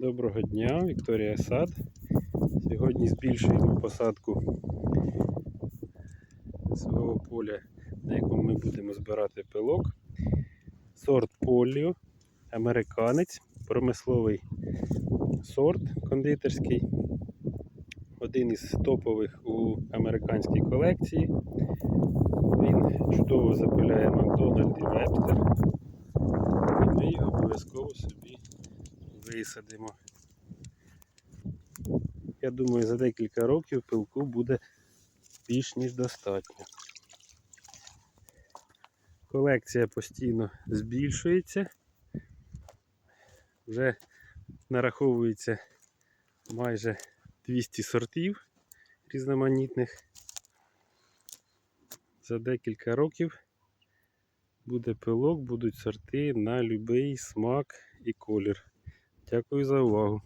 Доброго дня, Вікторія Сад. Сьогодні збільшуємо посадку свого поля, на якому ми будемо збирати пилок. Сорт поліо, американець, промисловий сорт кондитерський. Один із топових у американській колекції. Він чудово запиляє Макдональд і Вебстер. І ми його обов'язково собі висадимо. Я думаю, за декілька років пилку буде більш ніж достатньо. Колекція постійно збільшується. Вже нараховується майже 200 сортів різноманітних. За декілька років буде пилок, будуть сорти на будь-який смак і колір. Дякую за увагу.